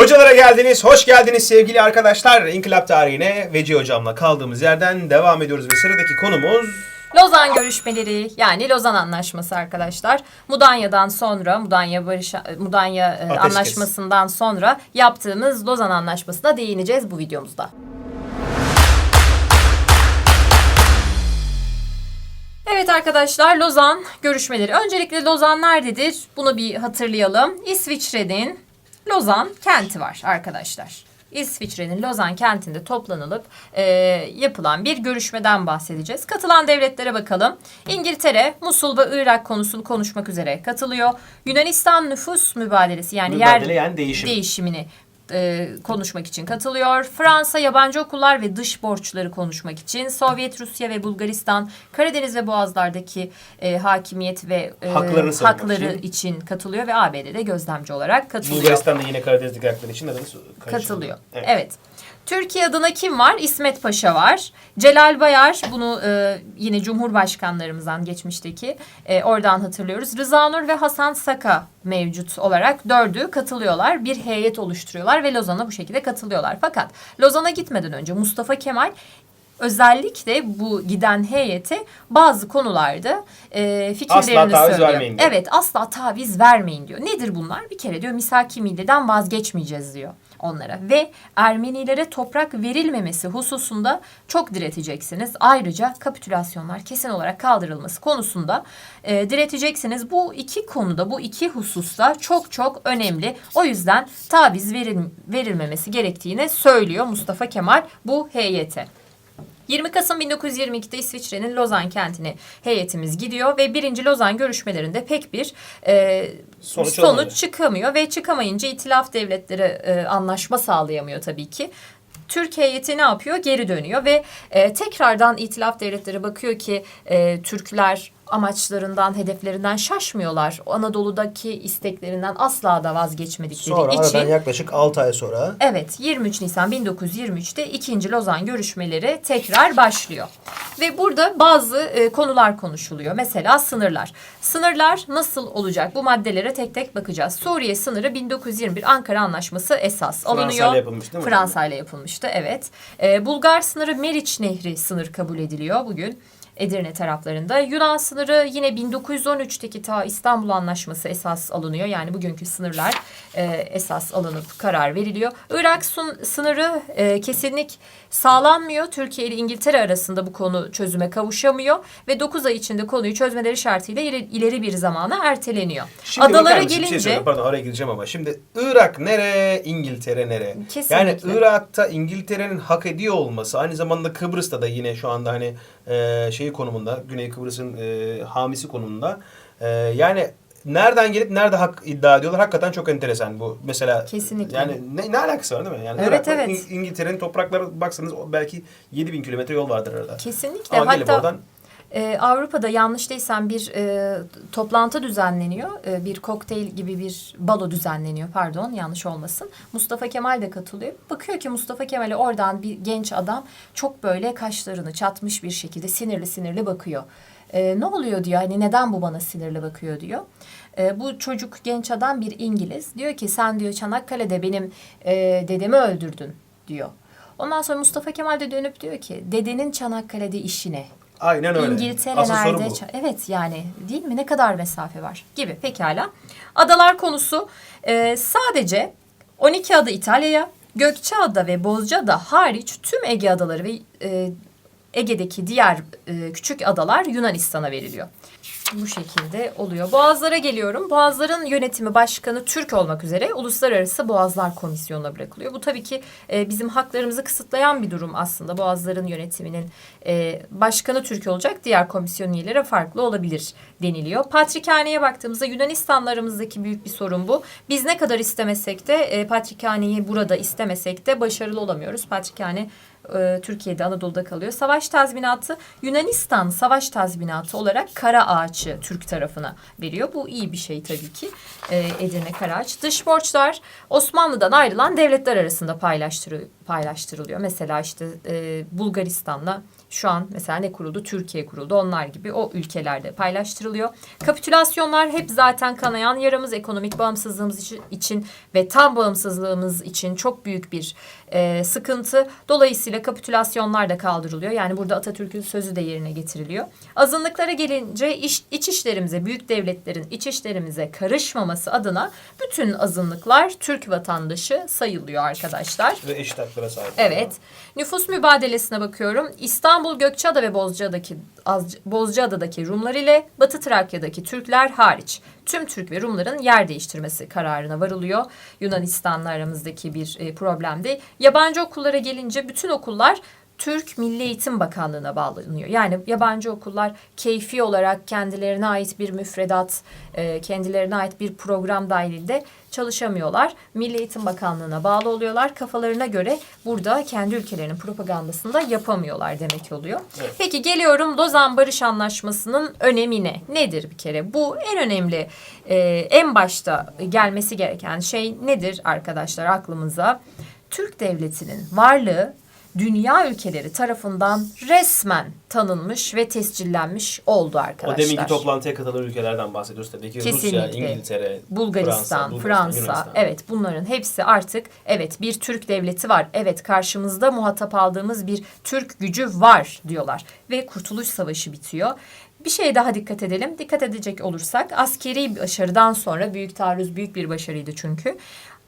Hocalara geldiniz, hoş geldiniz sevgili arkadaşlar. İnkılap tarihine Veci hocamla kaldığımız yerden devam ediyoruz ve sıradaki konumuz Lozan görüşmeleri yani Lozan Anlaşması arkadaşlar. Mudanya'dan sonra Mudanya Barış Mudanya e, Ateşkes. Anlaşması'ndan sonra yaptığımız Lozan Anlaşması'na değineceğiz bu videomuzda. Evet arkadaşlar Lozan görüşmeleri. Öncelikle Lozan nerededir? Bunu bir hatırlayalım. İsviçre'nin Lozan kenti var arkadaşlar. İsviçre'nin Lozan kentinde toplanılıp e, yapılan bir görüşmeden bahsedeceğiz. Katılan devletlere bakalım. İngiltere, Musul ve Irak konusunu konuşmak üzere katılıyor. Yunanistan nüfus mübadelesi yani Mübadele yer yani değişim. değişimini e, konuşmak için katılıyor. Fransa yabancı okullar ve dış borçları konuşmak için. Sovyet Rusya ve Bulgaristan Karadeniz ve Boğazlar'daki e, hakimiyet ve e, hakları için. için. katılıyor ve ABD'de gözlemci olarak katılıyor. Bulgaristan'da yine Karadeniz'deki hakları için adını katılıyor. Evet. Evet. Türkiye adına kim var? İsmet Paşa var. Celal Bayar bunu e, yine Cumhurbaşkanlarımızdan geçmişteki e, oradan hatırlıyoruz. Rıza Nur ve Hasan Saka mevcut olarak dördü katılıyorlar. Bir heyet oluşturuyorlar ve Lozan'a bu şekilde katılıyorlar. Fakat Lozan'a gitmeden önce Mustafa Kemal özellikle bu giden heyete bazı konularda e, fikirlerini Asla söylüyor. Evet asla taviz vermeyin diyor. Nedir bunlar? Bir kere diyor misaki milleden vazgeçmeyeceğiz diyor onlara. Ve Ermenilere toprak verilmemesi hususunda çok direteceksiniz. Ayrıca kapitülasyonlar kesin olarak kaldırılması konusunda e, direteceksiniz. Bu iki konuda, bu iki hususta çok çok önemli. O yüzden taviz veril, verilmemesi gerektiğini söylüyor Mustafa Kemal bu heyete. 20 Kasım 1922'de İsviçre'nin Lozan kentine heyetimiz gidiyor ve birinci Lozan görüşmelerinde pek bir e, Sonuç sonuç, olmadı. çıkamıyor ve çıkamayınca itilaf devletleri e, anlaşma sağlayamıyor tabii ki. Türk heyeti ne yapıyor? Geri dönüyor ve e, tekrardan itilaf devletleri bakıyor ki e, Türkler amaçlarından, hedeflerinden şaşmıyorlar. Anadolu'daki isteklerinden asla da vazgeçmedikleri Sonra için. aradan yaklaşık 6 ay sonra Evet 23 Nisan 1923'te ikinci Lozan görüşmeleri tekrar başlıyor. Ve burada bazı e, konular konuşuluyor. Mesela sınırlar. Sınırlar nasıl olacak? Bu maddelere tek tek bakacağız. Suriye sınırı 1921 Ankara Anlaşması esas alınıyor. Fransa'yla yapılmış değil mi? Fransa ile yapılmıştı evet. E, Bulgar sınırı Meriç Nehri sınır kabul ediliyor bugün. Edirne taraflarında. Yunan sınırı yine 1913'teki ta İstanbul Anlaşması esas alınıyor. Yani bugünkü sınırlar e, esas alınıp karar veriliyor. Irak sun, sınırı e, kesinlik sağlanmıyor. Türkiye ile İngiltere arasında bu konu çözüme kavuşamıyor. Ve 9 ay içinde konuyu çözmeleri şartıyla ileri, ileri bir zamana erteleniyor. Şimdi Adalara? Bir şey gelince... söyleyeyim, pardon araya gireceğim ama. Şimdi Irak nere, İngiltere nere? Kesinlikle. Yani Irak'ta İngiltere'nin hak ediyor olması, aynı zamanda Kıbrıs'ta da yine şu anda hani e, şeyi konumunda, Güney Kıbrıs'ın e, hamisi konumunda. E, yani nereden gelip nerede hak iddia ediyorlar hakikaten çok enteresan bu. Mesela Kesinlikle. yani ne, ne alakası var değil mi? Yani Evet, evet. İng- İngiltere'nin toprakları baksanız belki 7000 kilometre yol vardır arada. Kesinlikle. Ama Hatta oradan Ee, Avrupa'da yanlış değilsem bir e, toplantı düzenleniyor. E, bir kokteyl gibi bir balo düzenleniyor. Pardon yanlış olmasın. Mustafa Kemal de katılıyor. Bakıyor ki Mustafa Kemal'e oradan bir genç adam çok böyle kaşlarını çatmış bir şekilde sinirli sinirli bakıyor. E, ne oluyor diyor hani neden bu bana sinirli bakıyor diyor. E, bu çocuk genç adam bir İngiliz. Diyor ki sen diyor Çanakkale'de benim e, dedemi öldürdün diyor. Ondan sonra Mustafa Kemal de dönüp diyor ki dedenin Çanakkale'de işi ne? Aynen öyle. İngiltere Asıl soru nerede? bu. Ça- Evet yani değil mi? Ne kadar mesafe var gibi. Pekala. Adalar konusu e, sadece 12 ada İtalya'ya, Gökçeada ve Bozcaada hariç tüm Ege adaları ve e, Ege'deki diğer e, küçük adalar Yunanistan'a veriliyor. Bu şekilde oluyor. Boğazlara geliyorum. Boğazların yönetimi başkanı Türk olmak üzere Uluslararası Boğazlar Komisyonu'na bırakılıyor. Bu tabii ki e, bizim haklarımızı kısıtlayan bir durum aslında. Boğazların yönetiminin e, başkanı Türk olacak. Diğer komisyon üyeleri farklı olabilir deniliyor. Patrikhane'ye baktığımızda Yunanistan'la aramızdaki büyük bir sorun bu. Biz ne kadar istemesek de e, Patrikhane'yi burada istemesek de başarılı olamıyoruz. Patrikhane e, Türkiye'de Anadolu'da kalıyor. Savaş tazminatı Yunanistan savaş tazminatı olarak Kara Ağaç'ı Türk tarafına veriyor. Bu iyi bir şey tabii ki. E, Edirne Karaağaç. Dış borçlar Osmanlı'dan ayrılan devletler arasında paylaştırı, paylaştırılıyor. Mesela işte e, Bulgaristan'la Şu an mesela ne kuruldu? Türkiye kuruldu. Onlar gibi o ülkelerde paylaştırılıyor. Kapitülasyonlar hep zaten kanayan yaramız ekonomik bağımsızlığımız için- ve tam bağımsızlığımız için çok büyük bir e, sıkıntı. Dolayısıyla kapitülasyonlar da kaldırılıyor. Yani burada Atatürk'ün sözü de yerine getiriliyor. Azınlıklara gelince iş, iç işlerimize, büyük devletlerin iç işlerimize karışmaması adına bütün azınlıklar Türk vatandaşı sayılıyor arkadaşlar. Ve eşit haklara sahip. Evet. Nüfus mübadelesine bakıyorum. İstanbul, Gökçeada ve Bozcaada'daki Bozcaada'daki Rumlar ile Batı Trakya'daki Türkler hariç tüm Türk ve Rumların yer değiştirmesi kararına varılıyor. Yunanistan'la aramızdaki bir e, problemdi. Yabancı okullara gelince bütün okullar Türk Milli Eğitim Bakanlığı'na bağlanıyor. Yani yabancı okullar keyfi olarak kendilerine ait bir müfredat, e, kendilerine ait bir program dahilinde çalışamıyorlar. Milli Eğitim Bakanlığı'na bağlı oluyorlar. Kafalarına göre burada kendi ülkelerinin propagandasını da yapamıyorlar demek oluyor. Evet. Peki geliyorum Lozan Barış Anlaşması'nın önemine. Nedir bir kere? Bu en önemli, e, en başta gelmesi gereken şey nedir arkadaşlar aklımıza? Türk Devleti'nin varlığı dünya ülkeleri tarafından resmen tanınmış ve tescillenmiş oldu O arkadaşlar. deminki toplantıya katılan ülkelerden bahsediyoruz tabii ki. Rusya, Kesinlikle. İngiltere, Bulgaristan, Fransa, Fransa, Yunanistan. evet bunların hepsi artık evet bir Türk devleti var. Evet karşımızda muhatap aldığımız bir Türk gücü var diyorlar ve Kurtuluş Savaşı bitiyor. Bir şeye daha dikkat edelim. Dikkat edecek olursak askeri başarıdan sonra büyük taarruz büyük bir başarıydı çünkü.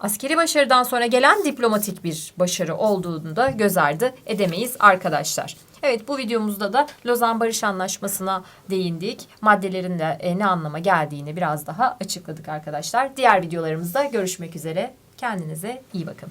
Askeri başarıdan sonra gelen diplomatik bir başarı olduğunu da göz ardı edemeyiz arkadaşlar. Evet bu videomuzda da Lozan Barış Anlaşması'na değindik. Maddelerin de e, ne anlama geldiğini biraz daha açıkladık arkadaşlar. Diğer videolarımızda görüşmek üzere. Kendinize iyi bakın.